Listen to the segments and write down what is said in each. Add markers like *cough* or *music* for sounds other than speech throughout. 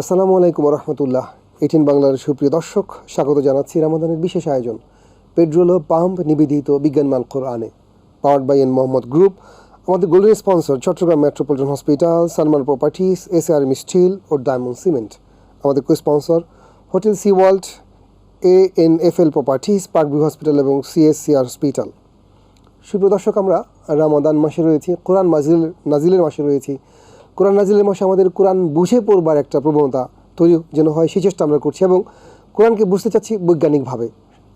আসসালামু আলাইকুম রহমতুল্লাহ এইটিন বাংলার সুপ্রিয় দর্শক, স্বাগত জানাচ্ছি রামাদানের বিশেষ আয়োজন, পেট্রোল ও পাম্প নিবেদিত বিজ্ঞান মাল কোরআনে powered by N Mohammad group আমাদের golden sponsor Chattogram metropolitan hospital Salman properties S R steel ও ডায়মন্ড সিমেন্ট আমাদের co sponsor hotel sea world A N F L properties park view hospital এবং CSCR hospital সুপ্রিয় দর্শক, আমরা রামাদান মাসে রয়েছি, কোরআন মাজিল, নাজিলের মাসে রয়েছি। কোরআন নাজিলের মাসে আমাদের কোরআন বুঝে পড়বার একটা প্রবণতা তৈরি যেন হয়, সেই চেষ্টা আমরা করছি এবং কোরআনকে বুঝতে চাচ্ছি বৈজ্ঞানিকভাবে।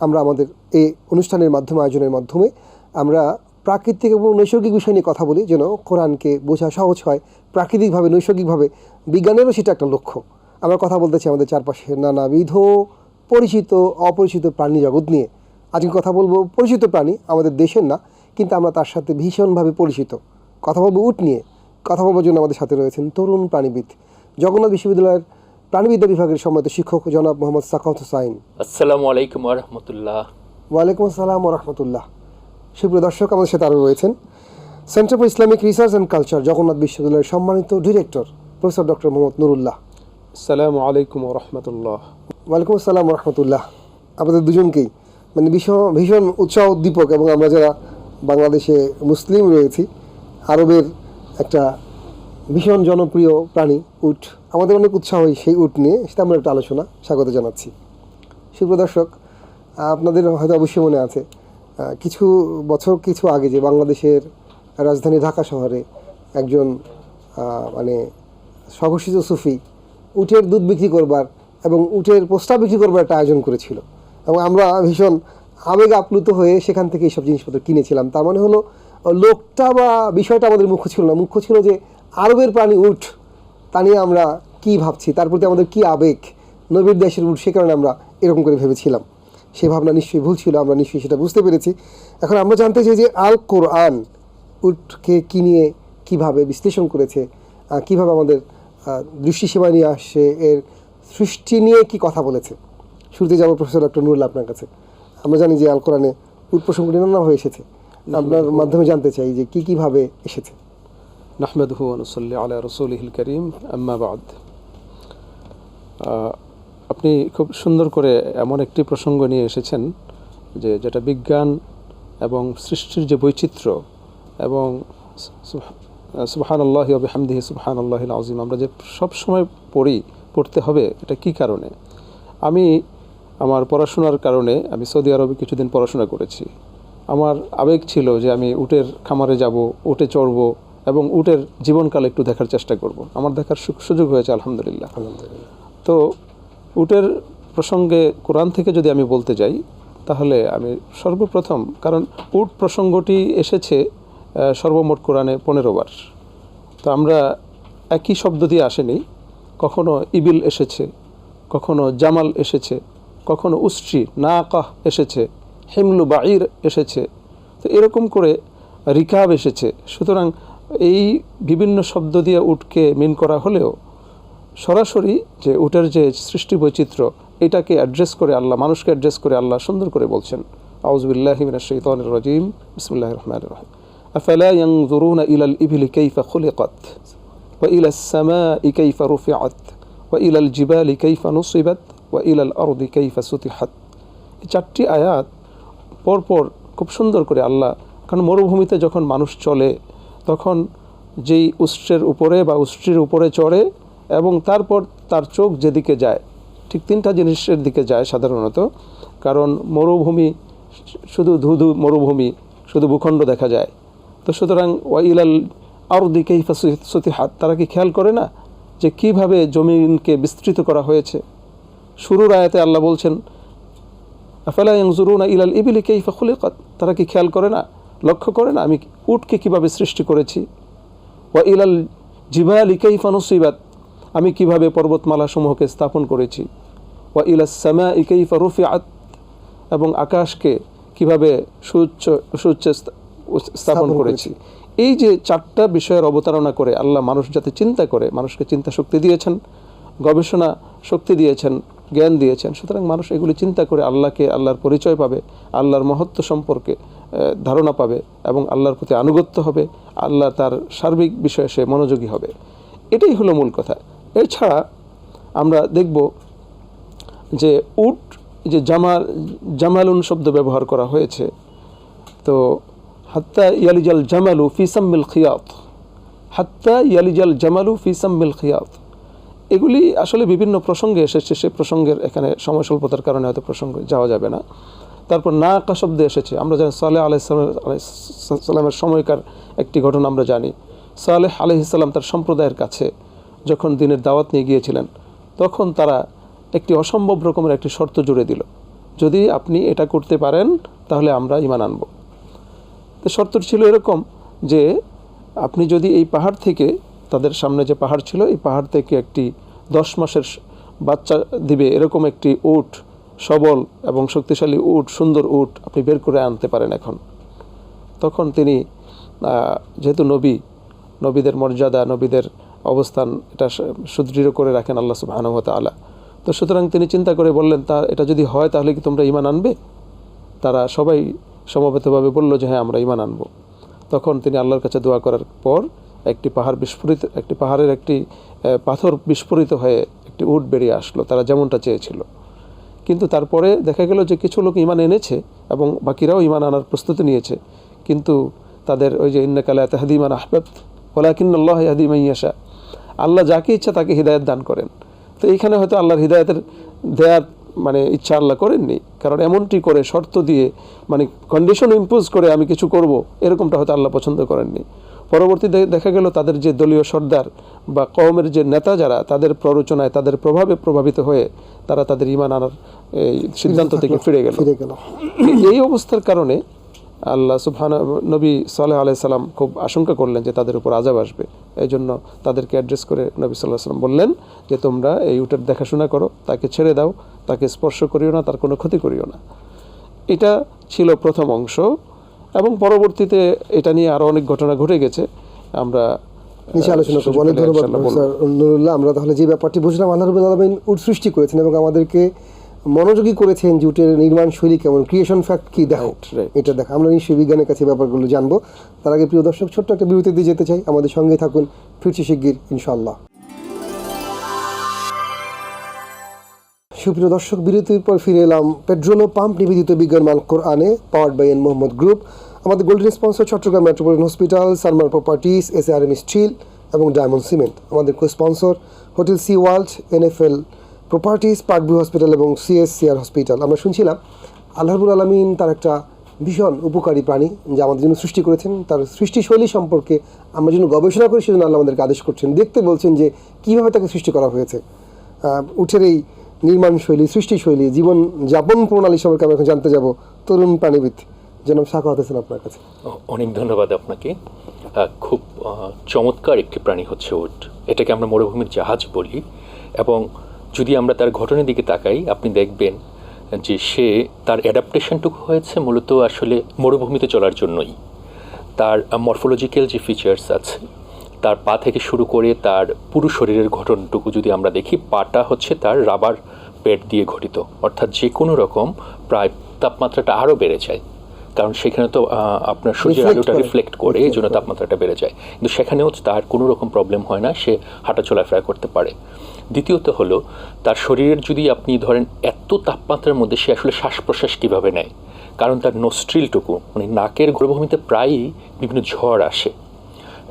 আমরা আমাদের এই অনুষ্ঠানের মাধ্যমে, আয়োজনের মাধ্যমে আমরা প্রাকৃতিক এবং নৈসর্গিক বিষয় নিয়ে কথা বলি যেন কোরআনকে বোঝা সহজ হয়। প্রাকৃতিকভাবে, নৈসর্গিকভাবে বিজ্ঞানেরও সেটা একটা লক্ষ্য। আমরা কথা বলতেছি আমাদের চারপাশে নানাবিধ পরিচিত, অপরিচিত প্রাণী জগৎ নিয়ে। আজকে কথা বলব পরিচিত প্রাণী, আমাদের দেশের না, কিন্তু আমরা তার সাথে ভীষণভাবে পরিচিত। কথা বলব উট নিয়ে। কথা বলবার জন্য আমাদের সাথে রয়েছেন তরুণ প্রাণীবিদ জগন্নাথ বিশ্ববিদ্যালয়ের প্রাণীবিদ্যা বিভাগের সম্মানিত শিক্ষক জনাব মোহাম্মদ সাকাউত হোসাইন। আসসালামু আলাইকুম রহমতুল্লাহ। ওয়ালাইকুম আসসালাম রহমতুল্লাহ। সুপ্রিয় দর্শক আমাদের সাথে আরও রয়েছেন centre for Islamic research and culture Jagannath বিশ্ববিদ্যালয়ের সম্মানিত director professor doctor Mohammad Nurullah. আসসালামু আলাইকুম রহমতুল্লাহ। ওয়ালাইকুম আসসালাম রহমতুল্লাহ। আপনাদের দুজনকেই মানে ভীষণ ভীষণ উৎসাহ উদ্দীপক এবং আমরা যারা বাংলাদেশে মুসলিম রয়েছি আরবের একটা ভীষণ জনপ্রিয় প্রাণী উট। আমাদের অনেক উৎসাহ হয় সেই উট নিয়ে, সেটা আমরা একটা আলোচনা, স্বাগত জানাচ্ছি। সুপ্রদর্শক আপনাদের হয়তো অবশ্যই মনে আছে কিছু বছর কিছু আগে যে বাংলাদেশের রাজধানী ঢাকা শহরে একজন মানে স্বঘোষিত সুফি উটের দুধ বিক্রি করবার এবং উটের পোস্টা বিক্রি করবার একটা আয়োজন করেছিল। এবং আমরা ভীষণ আবেগ আপ্লুত হয়ে সেখান থেকে এইসব জিনিসপত্র কিনেছিলাম। তার মানে হলো লোকটা বা বিষয়টা আমাদের মুখ্য ছিল না। মুখ্য ছিল যে, আরবের প্রাণী উট, তা নিয়ে আমরা কি ভাবছি? তার প্রতি আমাদের কি আবেগ? নবীর দেশের উঠ সে কারণে আমরা এরকম করে ভেবেছিলাম। সে ভাবনা নিশ্চয়ই ভুল ছিল, আমরা নিশ্চয়ই সেটা বুঝতে পেরেছি। এখন আমরা জানতে চাই যে, আল কোরআন উটকে কি নিয়ে কীভাবে বিশ্লেষণ করেছে? কীভাবে আমাদের দৃষ্টিসীমা নিয়ে আসছে এর সৃষ্টি নিয়ে কি কথা বলেছে? শুরুতে যাব প্রফেসর ডক্টর নুরুল্লাহ আপনার কাছে। আমরা জানি যে, আল কোরআনে উট প্রসঙ্গটি নানাভাবে এসেছে। আপনার মাধ্যমে জানতে চাই যে কি কীভাবে এসেছে। নাহমেদহু অনুসল্লি আলা রসুলহিল করিম আম্মাবাদ আপনি খুব সুন্দর করে এমন একটি প্রসঙ্গ নিয়ে এসেছেন যে যেটা বিজ্ঞান এবং সৃষ্টির যে বৈচিত্র্য এবং সুবহান আল্লাহ হামদিহি সুবহান আল্লাহ আজিম আমরা যে সব সময় পড়ি, পড়তে হবে, এটা কি কারণে? আমি আমার পড়াশোনার কারণে আমি সৌদি আরবে কিছুদিন পড়াশোনা করেছি। আমার আবেগ ছিল যে আমি উটের খামারে যাব উটে চড়ব এবং উটের জীবনকাল একটু দেখার চেষ্টা করব। আমার দেখার সুযোগ হয়েছে আলহামদুলিল্লাহ। আলহামদুলিল্লাহ। তো উটের প্রসঙ্গে কোরআন থেকে যদি আমি বলতে যাই তাহলে আমি সর্বপ্রথম কারণ উট প্রসঙ্গটি এসেছে সর্বমোট কোরআনে পনেরো বার। তো আমরা একই শব্দ দিয়ে আসেনি কখনো ইবিল এসেছে কখনো জামাল এসেছে কখনো উষ্ট্রি না কাহ এসেছে হিমলু বাঈর এসেছে। তো এরকম করে রিকাব এসেছে। সুতরাং এই বিভিন্ন শব্দ দিয়ে উটকে মিন করা হলেও সরাসরি যে উটের যে সৃষ্টি বৈচিত্র্য, এটাকে অ্যাড্রেস করে আল্লাহ, মানুষকে অ্যাড্রেস করে আল্লাহ সুন্দর করে বলছেন। আউজবিল্লাহিমিনা শৈতানির রাজিম। বিসমুল্লাহ রহমান রহিম। কাইফা খুলিকাত? ওয়া ইলাস সামাই কাইফা রুফিআত? ওয়া ইলাল জিবালি কাইফা নুসিবাত? ওয়া ইলাল আরদি কাইফা সুতিহাত? এই চারটি আয়াত পরপর খুব সুন্দর করে আল্লাহ, কারণ মরুভূমিতে যখন মানুষ চলে, তখন যেই উষ্ট্রের উপরে বা উষ্ট্রির উপরে চড়ে এবং তারপর তার চোখ যেদিকে যায়, ঠিক তিনটা জিনিসের দিকে যায় সাধারণত। কারণ মরুভূমি শুধু ধুধু মরুভূমি, শুধু ভূখণ্ড দেখা যায়। তো সুতরাং ওয়াইলাল আরদি কেইফা সতিহাত, তারা কি খেয়াল করে না যে কীভাবে জমিনকে বিস্তৃত করা হয়েছে? শুরুর আয়াতে আল্লাহ বলছেন আফালা ইয়ানজুরুনা ইলাল ইবিলি কাইফা খুলিকাত? তারা কি খেয়াল করে না? লক্ষ্য করে না? আমি উটকে কীভাবে সৃষ্টি করেছি? ওয়া ইলাল জিবালি কাইফা নুসিবাত। আমি কীভাবে পর্বতমালা সমূহকে স্থাপন করেছি? ওয়া ইলাস সামা ইকাইফা রুফিআত। এবং আকাশকে কীভাবে সুউচ্চ স্থা- স্থাপন করেছি? এই যে চারটা বিষয়ের অবতারণা করে আল্লাহ মানুষ যাতে চিন্তা করে মানুষকে চিন্তা শক্তি দিয়েছেন গবেষণা শক্তি দিয়েছেন জ্ঞান দিয়েছেন। সুতরাং মানুষ এগুলি চিন্তা করে আল্লাহকে, আল্লাহর পরিচয় পাবে, আল্লাহর মহত্ব সম্পর্কে ধারণা পাবে এবং আল্লাহর প্রতি আনুগত্য হবে, আল্লাহ তার সার্বিক বিষয়ে সে মনোযোগী হবে। এটাই হলো মূল কথা। এছাড়া আমরা দেখব যে উট, যে জামাল, জামালুন শব্দ ব্যবহার করা হয়েছে। তো, হাত্তা ইয়ালিজাল জামালু ফিসাম্মিল খিয়াত। হাত্তা ইয়ালিজাল জামালু ফিসাম্মিল খিয়াত। এগুলি আসলে বিভিন্ন প্রসঙ্গে এসেছে, সে প্রসঙ্গের এখানে সময় স্বল্পতার কারণে হয়তো প্রসঙ্গে যাওয়া যাবে না। তারপর না আকা শব্দে এসেছে, আমরা জানি সালেহ আলাইসালামের সময়কার একটি ঘটনা আমরা জানি। সালেহ আলহিসাল্লাম তার সম্প্রদায়ের কাছে যখন দিনের দাওয়াত নিয়ে গিয়েছিলেন, তখন তারা একটি অসম্ভব রকমের একটি শর্ত জুড়ে দিল, যদি আপনি এটা করতে পারেন, তাহলে আমরা ইমান আনব। তো শর্ত ছিল এরকম যে, আপনি যদি এই পাহাড় থেকে তাদের সামনে যে পাহাড় ছিল, এই পাহাড় থেকে একটি দশ মাসের বাচ্চা দিবে। এরকম একটি উট, সবল এবং শক্তিশালী উট, সুন্দর উট আপনি বের করে আনতে পারেন এখন। তখন তিনি যেহেতু নবী, নবীদের মর্যাদা, নবীদের অবস্থান এটা সুদৃঢ় করে রাখেন আল্লাহ সুবাহানুহ তালা তো সুতরাং তিনি চিন্তা করে বললেন, তা, এটা যদি হয় তাহলে কি তোমরা ইমান আনবে? তারা সবাই সমবেতভাবে বলল যে হ্যাঁ আমরা ইমান আনব। তখন তিনি আল্লাহর কাছে দোয়া করার পর একটি পাহাড় বিস্ফোরিত, একটি পাহাড়ের একটি পাথর বিস্ফোরিত হয়ে একটি উট বেরিয়ে আসলো, তারা যেমনটা চেয়েছিল। কিন্তু তারপরে দেখা গেল যে কিছু লোক ইমান এনেছে এবং বাকিরাও ইমান আনার প্রস্তুতি নিয়েছে। কিন্তু তাদের ওই যে ইন্নাকালা তাহাদিমান আহবাব ওলাকিন আল্লাহ ইয়াশা, আল্লাহ যাকে ইচ্ছা তাকে হৃদায়ত দান করেন। তো এইখানে হয়তো আল্লাহর হৃদায়তের দেয়ার মানে ইচ্ছা আল্লাহ করেননি, কারণ এমনটি করে শর্ত দিয়ে মানে কন্ডিশন ইম্পোজ করে আমি কিছু করব, এরকমটা হয়তো আল্লাহ পছন্দ করেননি। পরবর্তী দেখা গেল তাদের যে দলীয় সর্দার বা কওমের যে নেতা যারা তাদের প্ররোচনায় তাদের প্রভাবে প্রভাবিত হয়ে তারা তাদের ইমান আনার এই সিদ্ধান্ত থেকে ফিরে গেল। ফিরে গেল। এই অবস্থার কারণে আল্লাহ সুবহান নবী সাল্লাহ আলাইসাল্লাম খুব আশঙ্কা করলেন যে তাদের উপর আজাব আসবে। এই জন্য তাদেরকে অ্যাড্রেস করে নবী সাল্লাহ সাল্লাম বললেন যে তোমরা এই উটের দেখাশোনা করো তাকে ছেড়ে দাও তাকে স্পর্শ করিও না তার কোনো ক্ষতি করিও না। এটা ছিল প্রথম অংশ। এবং পরবর্তীতে এটা নিয়ে আরও অনেক ঘটনা ঘটে গেছে। আমরা আলোচনা করব। অনেক ধন্যবাদ নুরুল্লাহ আমরা তাহলে যে ব্যাপারটি বুঝলাম আল্লাহ রবুল আলমিন উট সৃষ্টি করেছেন এবং আমাদেরকে মনোযোগী করেছেন জুটের নির্মাণ শৈলী কেমন ক্রিয়েশন ফ্যাক্ট কি দেখো. এটা দেখো আমরা নিশ্চয়ই বিজ্ঞানের কাছে ব্যাপারগুলো জানব। তার আগে প্রিয় দর্শক ছোট্ট একটা বিরতি দিয়ে যেতে চাই। আমাদের সঙ্গে থাকুন ফিরছি শিগগির ইনশাআল্লাহ। সুপ্রিয় দর্শক, বিরতির পর ফিরে এলাম পেট্রোল ও পাম্প নিবেদিত বিজ্ঞান মান কোরআনে power by N Mohammad group আমাদের golden sponsor Chattogram metropolitan hospital Salman properties S R M steel এবং ডায়মন্ড সিমেন্ট আমাদের co sponsor hotel sea world NFL properties park view hospital এবং সিএসসিআর হসপিটাল আমরা শুনছিলাম আল্লাহবুল আলমিন তার একটা ভীষণ উপকারী প্রাণী যা আমাদের জন্য সৃষ্টি করেছেন। তার সৃষ্টিশৈলী সম্পর্কে আমরা যেন গবেষণা করি, সেজন্য আল্লাহ আমাদেরকে আদেশ করছেন। দেখতে বলছেন যে কীভাবে তাকে সৃষ্টি করা হয়েছে। উঠের এই নির্মাণ শৈলী সৃষ্টিশৈলী জীবন যাপন প্রণালী সম্পর্কে আমরা এখন জানতে যাব। তরুণ প্রাণীবিদ জনাব সাখাওয়াত হোসেন আপনার কাছে। অনেক ধন্যবাদ আপনাকে। খুব চমৎকার একটি প্রাণী হচ্ছে উট এটাকে আমরা মরুভূমির জাহাজ বলি এবং যদি আমরা তার ঘটনার দিকে তাকাই, আপনি দেখবেন যে সে তার অ্যাডাপ্টেশনটুকু হয়েছে মূলত আসলে মরুভূমিতে চলার জন্যই। তার মরফোলজিক্যাল যে ফিচার্স আছে তার পা থেকে শুরু করে তার পুরো শরীরের গঠনটুকু যদি আমরা দেখি পাটা হচ্ছে তার রাবার পেট দিয়ে ঘটিত অর্থাৎ যে কোনো রকম প্রায় তাপমাত্রাটা আরও বেড়ে যায়। কারণ সেখানে তো আপনার সূর্যের আলোটা। রিফ্লেক্ট করে এই জন্য তাপমাত্রাটা বেড়ে যায়। কিন্তু সেখানেও তার কোনো রকম প্রবলেম হয় না সে হাঁটা চলাফেরা করতে পারে। দ্বিতীয়ত হলো তার শরীরের যদি আপনি ধরেন এত তাপমাত্রার মধ্যে সে আসলে শ্বাস প্রশ্বাস কীভাবে নেয়? কারণ তার নস্ট্রিলটুকু মানে নাকের গর্ভভূমিতে প্রায়ই বিভিন্ন ঝড় আসে।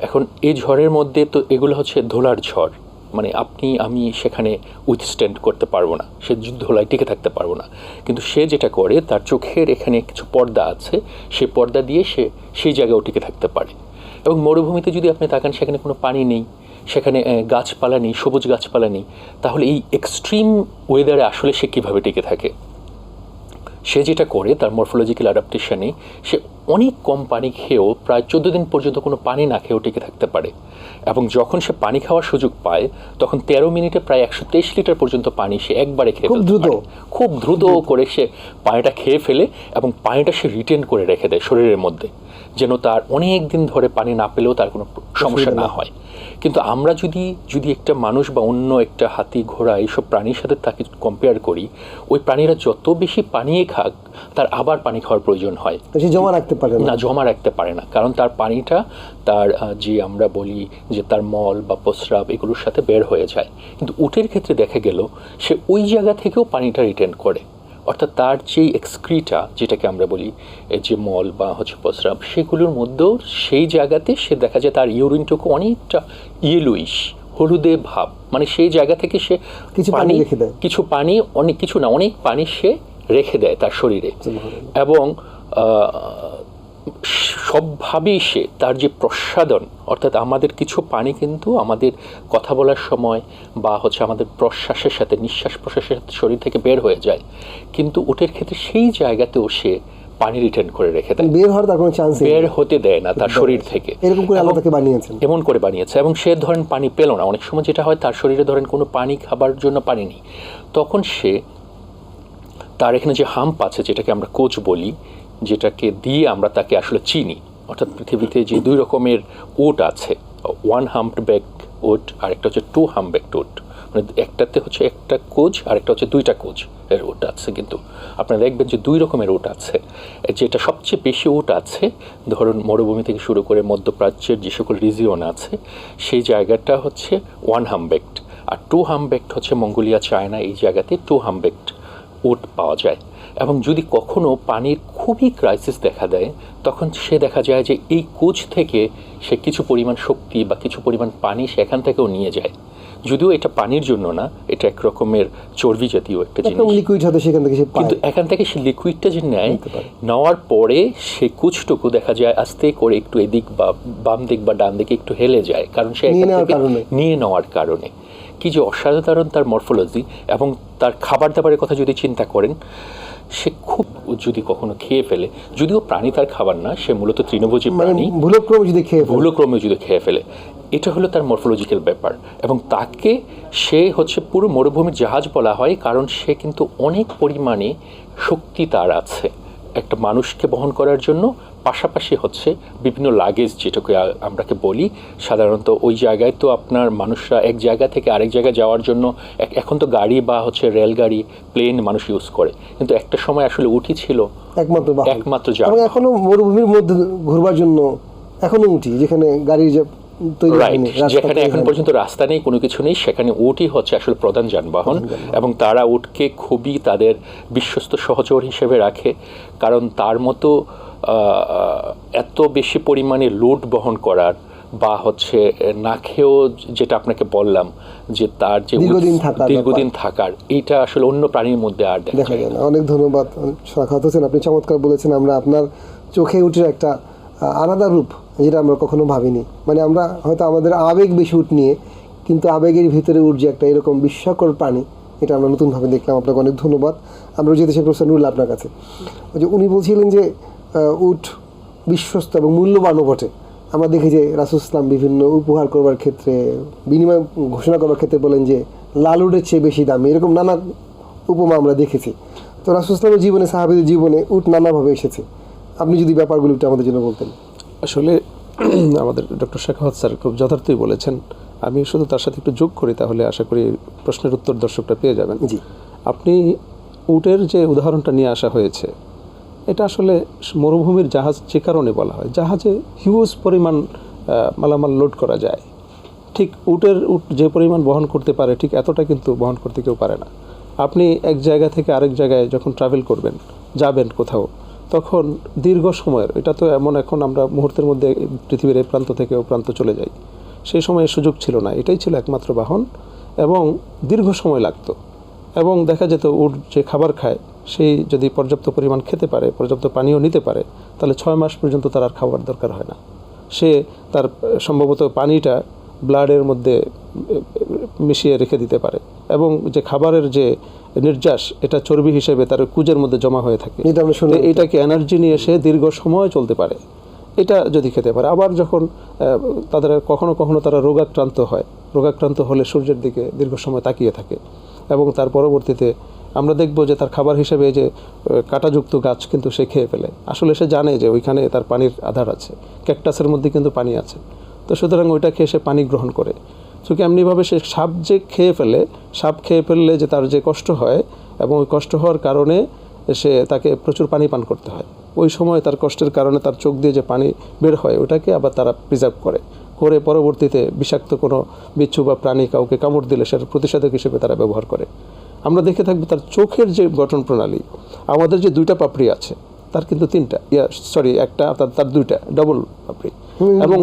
এখন এই ঝড়ের মধ্যে তো এগুলো হচ্ছে ধোলার ঝড়। মানে আপনি, আমি সেখানে উইথস্ট্যান্ড করতে পারব না। সে ধোলায় টিকে থাকতে পারব না। কিন্তু সে যেটা করে, তার চোখের এখানে কিছু পর্দা আছে। সে পর্দা দিয়ে সে সেই জায়গাও টিকে থাকতে পারে। এবং মরুভূমিতে যদি আপনি তাকান, সেখানে কোনো পানি নেই। সেখানে গাছপালা নেই, সবুজ গাছপালা নেই। তাহলে এই এক্সট্রিম ওয়েদারে আসলে সে কীভাবে টিকে থাকে? সে যেটা করে, তার মরফোলজিক্যাল অ্যাডাপ্টেশনে সে অনেক কম পানি খেয়েও প্রায় চোদ্দ দিন পর্যন্ত কোনো পানি না খেয়েও টিকে থাকতে পারে। এবং যখন সে পানি খাওয়ার সুযোগ পায় তখন তেরো মিনিটে প্রায় একশো তেইশ লিটার পর্যন্ত পানি সে একবারে খেয়ে খুব দ্রুত। খুব দ্রুত করে সে পানিটা খেয়ে ফেলে এবং পানিটা সে রিটেন করে রেখে দেয় শরীরের মধ্যে যেন তার অনেক দিন ধরে পানি না পেলেও তার কোনো সমস্যা না হয়। কিন্তু আমরা যদি যদি একটা মানুষ বা অন্য একটা হাতি ঘোড়া এইসব প্রাণীর সাথে তাকে কম্পেয়ার করি ওই প্রাণীরা যত বেশি পানি খাক তার আবার পানি খাওয়ার প্রয়োজন হয়। জমা রাখতে পারে না। জমা রাখতে পারে না। কারণ তার পানিটা তার যে আমরা বলি যে তার মল বা প্রস্রাব এগুলোর সাথে বের হয়ে যায়। কিন্তু উটের ক্ষেত্রে দেখা গেল সে ওই জায়গা থেকেও পানিটা রিটার্ন করে। অর্থাৎ তার যেই এক্সক্রিটা যেটাকে আমরা বলি যে মল বা হচ্ছে প্রস্রাব সেগুলোর মধ্যেও সেই জায়গাতে সে দেখা যায় তার ইউরিনটুকু অনেকটা ইয়েলুইশ হলুদে ভাব। মানে সেই জায়গা থেকে সে কিছু পানি রেখে দেয়। কিছু পানি অনেক কিছু না অনেক পানি সে রেখে দেয় তার শরীরে। এবং সবভাবেই সে তার যে প্রসাদন অর্থাৎ আমাদের কিছু পানি কিন্তু আমাদের কথা বলার সময় বা হচ্ছে আমাদের প্রশ্বাসের সাথে নিঃশ্বাস প্রশ্বাসের সাথে শরীর থেকে বের হয়ে যায়। কিন্তু উটের ক্ষেত্রে সেই জায়গাতেও সে পানি রিটার্ন করে রেখে দেয়। বের হওয়ার তার কোনো চান্স বের হতে দেয় না তার শরীর থেকে। এরকম করে আল্লাহ তাকে বানিয়েছেন। এমন করে বানিয়েছে। এবং সে ধরেন পানি পেল না। অনেক সময় যেটা হয় তার শরীরে ধরেন কোনো পানি খাবার জন্য পানি নেই। তখন সে তার এখানে যে হাম্প আছে যেটাকে আমরা কোচ বলি যেটাকে দিয়ে আমরা তাকে আসলে চিনি। অর্থাৎ পৃথিবীতে যে দুই রকমের ওট আছে ওয়ান হাম্পড ব্যাক ওট আর একটা হচ্ছে টু হাম্প ব্যাক ওট। মানে একটাতে হচ্ছে একটা কোচ আর একটা হচ্ছে দুইটা কোচ এর ওট আছে কিন্তু। আপনারা দেখবেন যে দুই রকমের ওট আছে। যেটা সবচেয়ে বেশি ওট আছে, ধরুন মরুভূমি থেকে শুরু করে মধ্যপ্রাচ্যের যে সকল রিজিয়ন আছে, সেই জায়গাটা হচ্ছে ওয়ান হামবেক্ট আর টু হামবেক্ট হচ্ছে মঙ্গোলিয়া, চায়না, এই জায়গাতে টু হামবেক্ট ওট পাওয়া যায়। এবং যদি কখনো পানির খুবই ক্রাইসিস দেখা দেয় তখন সে দেখা যায় যে এই কোচ থেকে সে কিছু পরিমাণ শক্তি বা কিছু পরিমাণ পানি সেখান থেকেও নিয়ে যায়। যদিও এটা পানির জন্য না এটা এক রকমের চর্বি জাতীয় একটা জিনিস। লিকুইড সেখান থেকে কিন্তু এখান থেকে সে লিকুইডটা যে নেয় নেওয়ার পরে সে কুচটুকু দেখা যায় আস্তে করে একটু এদিক বা বাম দিক বা ডান দিকে একটু হেলে যায় কারণ সে। নিয়ে নেওয়ার কারণে। কি যে অসাধারণ তার মরফোলজি এবং তার খাবার দাবারের কথা যদি চিন্তা করেন সে খুব যদি কখনো খেয়ে ফেলে যদিও প্রাণী তার খাবার না সে মূলত তৃণভোজী মানে প্রাণী। ভুলক্রমে যদি খেয়ে ভুলক্রমে যদি খেয়ে ফেলে। এটা হলো তার মরফোলজিক্যাল ব্যাপার। এবং তাকে সে হচ্ছে পুরো মরুভূমির জাহাজ বলা হয় কারণ সে কিন্তু অনেক পরিমাণে শক্তি তার আছে। একটা মানুষকে বহন করার জন্য পাশাপাশি হচ্ছে বিভিন্ন লাগেজ যেটাকে আমরাকে বলি। সাধারণত ওই জায়গায় তো আপনার মানুষরা এক জায়গা থেকে আরেক জায়গায় যাওয়ার জন্য এখন তো গাড়ি বা হচ্ছে রেলগাড়ি প্লেন মানুষ ইউজ করে। কিন্তু একটা সময় আসলে উঠি ছিল। একমাত্র একমাত্র যান। এখনও মরুভূমির মধ্যে ঘুরবার জন্য এখনও উঠি যেখানে হয়নি, যেখানে এখন পর্যন্ত রাস্তা নেই কোনো কিছু নেই সেখানে উটই হচ্ছে আসলে প্রধান যানবাহন। এবং তারা উটকে খুবই তাদের বিশ্বস্ত সহচর হিসেবে রাখে। কারণ তার মতো এত বেশি পরিমাণে লোড বহন করার বা হচ্ছে না খেয়েও যেটা আপনাকে বললাম যে তার যে দীর্ঘদিন থাকার এইটা আসলে অন্য প্রাণীর মধ্যে আর দেখা যায় না। অনেক ধন্যবাদ সাখাত হোসেন আপনি চমৎকার বলেছেন আমরা আপনার চোখে উঠে একটা আলাদা রূপ যেটা আমরা কখনো ভাবিনি। মানে আমরা হয়তো আমাদের আবেগ বেশি উঠ নিয়ে কিন্তু আবেগের ভিতরে উঠ যে একটা এরকম বিস্ময়কর প্রাণী এটা আমরা নতুনভাবে দেখলাম। আপনাকে অনেক ধন্যবাদ। আমরা যেতে চাই প্রফেসর নুরুল্লাহ আপনার কাছে। ওই যে উনি বলছিলেন যে উট বিশ্বস্ত এবং মূল্যবানও বটে। আমরা দেখি যে রাসুল ইসলাম বিভিন্ন উপহার করবার ক্ষেত্রে বিনিময় ঘোষণা করবার ক্ষেত্রে বলেন যে লালুডের চেয়ে বেশি দামি এরকম নানা উপমা আমরা দেখেছি। তো রাসুল ইসলামের জীবনে সাহাবিদের জীবনে উট নানাভাবে এসেছে। আপনি যদি ব্যাপারগুলো একটু আমাদের জন্য বলতেন। আসলে *clears throat* আমাদের ডক্টর শেখাওয়াত স্যার খুব যথার্থই বলেছেন আমি শুধু তার সাথে একটু যোগ করি তাহলে আশা করি প্রশ্নের উত্তর দর্শকটা পেয়ে যাবেন। জি। আপনি উটের যে উদাহরণটা নিয়ে আসা হয়েছে এটা আসলে মরুভূমির জাহাজ যে কারণে বলা হয়। জাহাজে হিউজ পরিমাণ মালামাল লোড করা যায়। ঠিক উটের উট যে পরিমাণ বহন করতে পারে, ঠিক এতটা কিন্তু বহন করতে কেউ পারে না। আপনি এক জায়গা থেকে আরেক জায়গায় যখন ট্রাভেল করবেন, যাবেন কোথাও, তখন দীর্ঘ সময়ের, এটা তো এমন এখন আমরা মুহূর্তের মধ্যে পৃথিবীর এই প্রান্ত থেকে ও প্রান্ত চলে যাই। সেই সময় সুযোগ ছিল না, এটাই ছিল একমাত্র বাহন এবং দীর্ঘ সময় লাগতো। এবং দেখা যেত উট যে খাবার খায় সেই যদি পর্যাপ্ত পরিমাণ খেতে পারে পর্যাপ্ত পানীয় নিতে পারে তাহলে ছয় মাস পর্যন্ত তার আর খাবার দরকার হয় না। সে তার সম্ভবত পানিটা ব্লাডের মধ্যে মিশিয়ে রেখে দিতে পারে এবং যে খাবারের যে নির্যাস এটা চর্বি হিসেবে তার কুজের মধ্যে জমা হয়ে থাকে। এটাকে এনার্জি নিয়ে সে দীর্ঘ সময় চলতে পারে। এটা যদি খেতে পারে আবার যখন তাদের কখনো কখনো তারা রোগাক্রান্ত হয় রোগাক্রান্ত হলে সূর্যের দিকে দীর্ঘ সময় তাকিয়ে থাকে। এবং তার পরবর্তীতে আমরা দেখব যে তার খাবার হিসেবে যে কাঁটাযুক্ত গাছ কিন্তু সে খেয়ে ফেলে। আসলে সে জানে যে ওইখানে তার পানির আধার আছে, ক্যাকটাসের মধ্যে কিন্তু পানি আছে। তো সুতরাং ওইটা খেয়ে সে পানি গ্রহণ করে। তো এমনিভাবে সে সাপ যে খেয়ে ফেলে, সাপ খেয়ে ফেললে যে তার যে কষ্ট হয় এবং ওই কষ্ট হওয়ার কারণে সে তাকে প্রচুর পানি পান করতে হয়। ওই সময় তার কষ্টের কারণে তার চোখ দিয়ে যে পানি বের হয়, ওটাকে আবার তারা প্রিজার্ভ করে। করে পরবর্তীতে বিষাক্ত কোনো বিচ্ছু বা প্রাণী কাউকে কামড় দিলে সেটার প্রতিষেধক হিসেবে তারা ব্যবহার করে। আমরা দেখে থাকব তার চোখের যে গঠন প্রণালী আমাদের যে দুইটা পাপড়ি আছে তার কিন্তু তিনটা ইয়া সরি একটা তার তার দুইটা ডবল পাপড়ি। এবং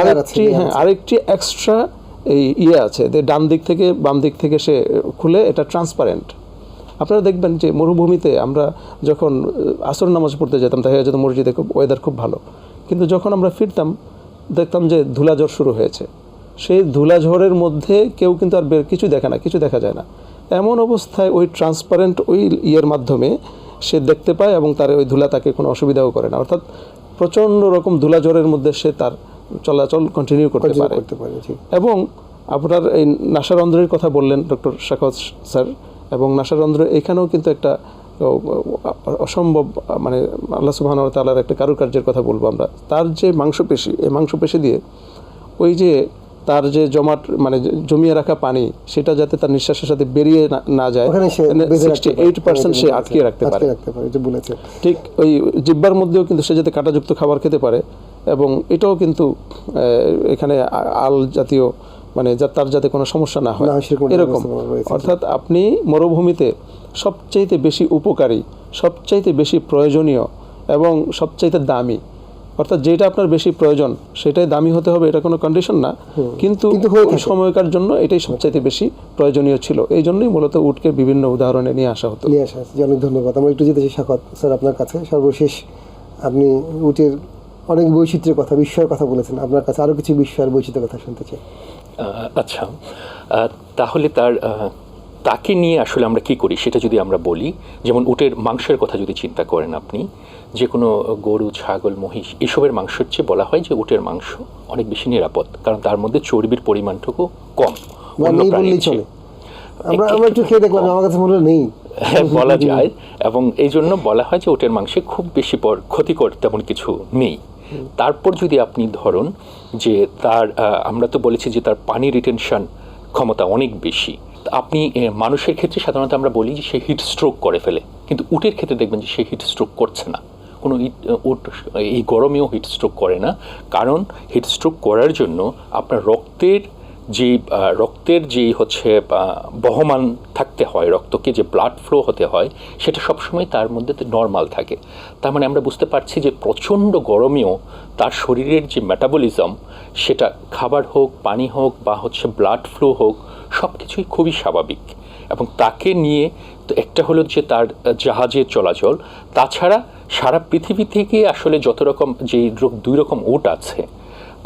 আরেকটি হ্যাঁ আরেকটি এক্সট্রা এই ইয়ে আছে যে ডান দিক থেকে বাম দিক থেকে সে খুলে এটা ট্রান্সপারেন্ট আপনারা দেখবেন যে মরুভূমিতে আমরা যখন আসর নামাজ পড়তে যেতাম দেখা যেত মসজিদে খুব ওয়েদার খুব ভালো। কিন্তু যখন আমরা ফিরতাম দেখতাম যে ধুলাঝড় শুরু হয়েছে। সেই ধুলাঝড়ের মধ্যে কেউ কিন্তু আর বের কিছু দেখে না কিছু দেখা যায় না। এমন অবস্থায় ওই ট্রান্সপারেন্ট ওই ইয়ের মাধ্যমে সে দেখতে পায় এবং তার ওই ধুলা তাকে কোনো অসুবিধাও করে না। অর্থাৎ প্রচণ্ড রকম ধুলাঝড়ের মধ্যে সে তার চলাচল কন্টিনিউ করতে পারে। এবং আপনার এই নাসারন্ধ্রের কথা বললেন ডক্টর শাখাত স্যার এবং নাসারন্ধ্র এখানেও কিন্তু একটা অসম্ভব মানে আল্লাহ সুবাহ তালার একটা কারুকার্যের কথা বলব আমরা তার যে মাংসপেশি এই মাংসপেশি দিয়ে ওই যে তার যে জমাট মানে জমিয়ে রাখা পানি সেটা যাতে তার নিঃশ্বাসের সাথে বেরিয়ে না- যায় সে বেঁধে রাখতে সিক্সটি পারে। এইট পার্সেন্ট সে বলেছে। আটকে রাখতে পারে ঠিক ওই জিব্বার মধ্যেও কিন্তু সে যাতে কাঁটাযুক্ত খাবার খেতে পারে এবং এটাও কিন্তু এখানে আল জাতীয় মানে তার যাতে কোনো সমস্যা না হয় এরকম অর্থাৎ আপনি মরুভূমিতে সবচাইতে বেশি উপকারী সবচাইতে বেশি প্রয়োজনীয় এবং সবচাইতে দামি। অর্থাৎ যেটা আপনার বেশি প্রয়োজন সেটাই দামি হতে হবে এটা কোনো কন্ডিশন না। কিন্তু। সময়কার জন্য এটাই সবচাইতে বেশি প্রয়োজনীয় ছিল। এই জন্যই মূলত উটকে বিভিন্ন উদাহরণে নিয়ে আসা হতো। নিয়ে আসা হয়েছে। জি, অনেক ধন্যবাদ। আমরা একটু যেতে চাই সাকত স্যার আপনার কাছে। সর্বশেষ আপনি উটের অনেক বৈচিত্র্যের কথা বিস্ময়ের কথা বলেছেন। আপনার কাছে আরও কিছু বিস্ময়ের বৈচিত্র্যের কথা শুনতে চাই। আচ্ছা। তাহলে তার তাকে নিয়ে আসলে আমরা কি করি? সেটা যদি আমরা বলি যেমন উটের মাংসের কথা যদি চিন্তা করেন আপনি যে কোনো গরু ছাগল মহিষ এসবের মাংসের চেয়ে বলা হয় যে উটের মাংস অনেক বেশি নিরাপদ কারণ তার মধ্যে চর্বির পরিমাণটুকু কম নেই প্রাণীর বললেই চেয়ে। চলে। আমরা আমরা একটু খেয়ে দেখলাম আমার কাছে মনে নেই। হ্যাঁ, বলা যায় এবং এই জন্য বলা হয় যে ওটের মাংসে খুব বেশি পর ক্ষতিকর তেমন কিছু নেই। তারপর যদি আপনি ধরুন যে তার আমরা তো বলেছি যে তার পানি রিটেনশন ক্ষমতা অনেক বেশি। আপনি মানুষের ক্ষেত্রে সাধারণত আমরা বলি যে সে হিট স্ট্রোক করে ফেলে। কিন্তু উটের ক্ষেত্রে দেখবেন যে সে হিট স্ট্রোক করছে না। কোনো ইট- উট এই গরমেও হিট স্ট্রোক করে না। কারণ হিট স্ট্রোক করার জন্য আপনার রক্তের যে রক্তের যে হচ্ছে বহমান থাকতে হয়, রক্তকে যে ব্লাড ফ্লো হতে হয়, সেটা সবসময় তার মধ্যে নর্মাল থাকে। তার মানে আমরা বুঝতে পারছি যে প্রচণ্ড গরমেও তার শরীরের যে মেটাবলিজম সেটা খাবার হোক, পানি হোক বা হচ্ছে ব্লাড ফ্লো হোক সব কিছুই খুবই স্বাভাবিক। এবং তাকে নিয়ে তো একটা হলো যে তার জাহাজের চলাচল, তাছাড়া সারা পৃথিবী থেকে আসলে যত রকম যে দুই রকম উট আছে,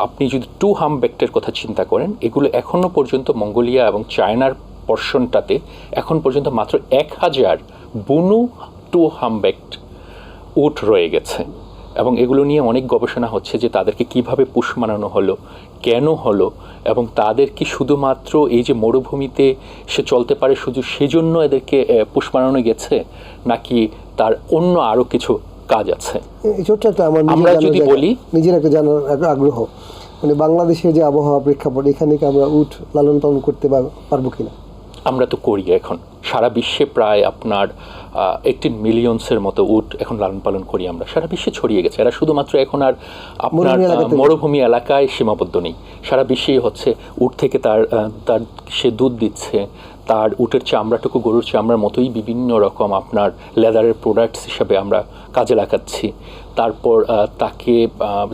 আপনি যদি টু হামবেক্টের কথা চিন্তা করেন, এগুলো এখনও পর্যন্ত মঙ্গোলিয়া এবং চায়নার পর্ষণটাতে এখন পর্যন্ত মাত্র এক হাজার বুনু টু হামবেক্ট উট রয়ে গেছে। এবং এগুলো নিয়ে অনেক গবেষণা হচ্ছে যে তাদেরকে কীভাবে পুষ মানানো হলো কেন হলো এবং তাদের কি শুধুমাত্র এই যে মরুভূমিতে সে চলতে পারে শুধু সেজন্য এদেরকে পুষ মানানো গেছে নাকি তার অন্য আরও কিছু কাজ আছে? আমার যদি বলি- নিজের একটা জানার একটা আগ্রহ। মানে বাংলাদেশের যে আবহাওয়া প্রেক্ষাপট এখানে কি আমরা উঠ লালন পালন করতে পার- পারব কিনা? আমরা তো করি এখন। সারা বিশ্বে প্রায় আপনার এইটিন মিলিয়নসের মতো উট এখন লালন পালন করি আমরা। সারা বিশ্বে ছড়িয়ে গেছে। এরা শুধুমাত্র এখন আর আপনার মরুভূমি এলাকায় সীমাবদ্ধ নেই। সারা বিশ্বেই হচ্ছে উট থেকে তার তার সে দুধ দিচ্ছে তার উটের চামড়াটুকু গরুর চামড়ার মতোই বিভিন্ন রকম আপনার লেদারের প্রোডাক্টস হিসাবে আমরা কাজে লাগাচ্ছি। তারপর তাকে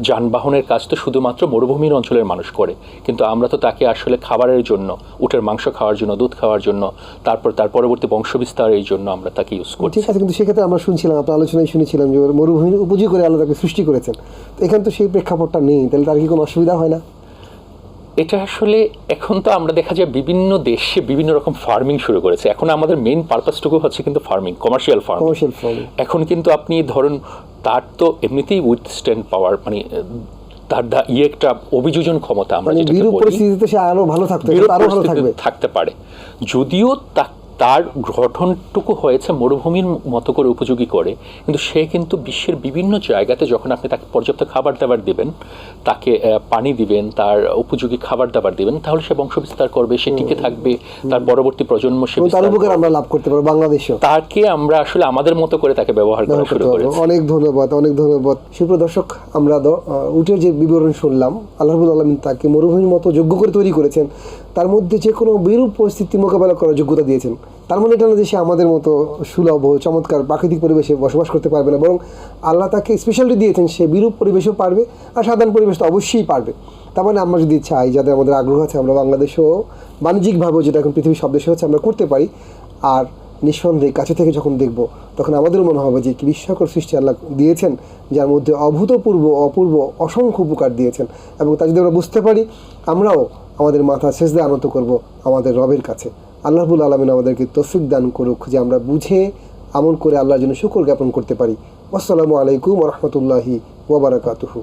যানবাহনের কাজ তো শুধুমাত্র মরুভূমির অঞ্চলের মানুষ করে কিন্তু আমরা তো তাকে আসলে খাবারের জন্য উটের মাংস খাওয়ার জন্য দুধ খাওয়ার জন্য তারপর তার পরবর্তী বংশবিস্তারের জন্য আমরা তাকে ইউজ করি ঠিক আছে কিন্তু সেক্ষেত্রে আমরা শুনছিলাম আপনার আলোচনায় শুনেছিলাম যে মরুভূমির উপযোগী করে আল্লাহ তাকে সৃষ্টি করেছেন। তো এখানে তো সেই প্রেক্ষাপটটা নেই তাহলে তার কি কোনো অসুবিধা হয় না? এটা আসলে এখন তো আমরা দেখা যায় বিভিন্ন দেশে বিভিন্ন রকম ফার্মিং শুরু করেছে। এখন আমাদের মেইন পারপাসটুকু হচ্ছে কিন্তু farming commercial farming commercial farming এখন কিন্তু আপনি ধরুন তার তো এমনিতেই উইথ স্ট্যান্ড পাওয়ার মানে তার দা- ইয়ে একটা অভিযোজন ক্ষমতা আমরা যেটা বলি বিরূপ পরিস্থিতিতে সে আরও ভালো থাকতে আরও ভালো থাকবে। থাকতে পারে। যদিও তা- তার গঠনটুকু হয়েছে মরুভূমির মতো করে উপযোগী করে। কিন্তু সে কিন্তু বিশ্বের বিভিন্ন জায়গাতে যখন আপনি তাকে পর্যাপ্ত খাবার দাবার দেবেন তাকে পানি দিবেন তার উপযোগী খাবার দাবার দিবেন তাহলে সে বংশবিস্তার করবে সে টিকে থাকবে তার পরবর্তী প্রজন্ম সে এবং তার উপকার আমরা লাভ করতে পারব বাংলাদেশেও। তাকে আমরা আসলে আমাদের মতো করে তাকে ব্যবহার করা শুরু। করেছি। অনেক ধন্যবাদ অনেক ধন্যবাদ। সুপ্রদর্শক আমরা দ- উটের যে বিবরণ শুনলাম আল্লাহবুল আলমিন তাকে মরুভূমির মতো যোগ্য করে তৈরি করেছেন। তার মধ্যে যে কোনো বিরূপ পরিস্থিতি মোকাবেলা করার যোগ্যতা দিয়েছেন। তার মানে এটা না যে সে আমাদের মতো সুলভ চমৎকার প্রাকৃতিক পরিবেশে বসবাস করতে পারবে না, বরং আল্লাহ তাকে স্পেশালিটি দিয়েছেন সে বিরূপ পরিবেশেও পারবে আর সাধারণ পরিবেশ তো অবশ্যই পারবে। তার মানে আমরা যদি চাই, যাদের আমাদের আগ্রহ আছে, আমরা বাংলাদেশেও বাণিজ্যিকভাবেও যেটা এখন পৃথিবীর সব দেশে হচ্ছে আমরা করতে পারি। আর নিঃসন্দেহে কাছে থেকে যখন দেখব, তখন আমাদেরও মনে হবে যে কি বিস্ময়কর সৃষ্টি আল্লাহ দিয়েছেন, যার মধ্যে অভূতপূর্ব, অপূর্ব, অসংখ্য উপকার দিয়েছেন। এবং তা যদি আমরা বুঝতে পারি, আমরাও আমাদের মাথা শেষদে আনত করব আমাদের রবের কাছে। আল্লাহবুল আলমিন আমাদেরকে তফিক দান করুক যে আমরা বুঝে, আমল করে আল্লাহর জন্য শুকর জ্ঞাপন করতে পারি। আসসালামু আলাইকুম রহমতুল্লাহি ওবরাকাতুহু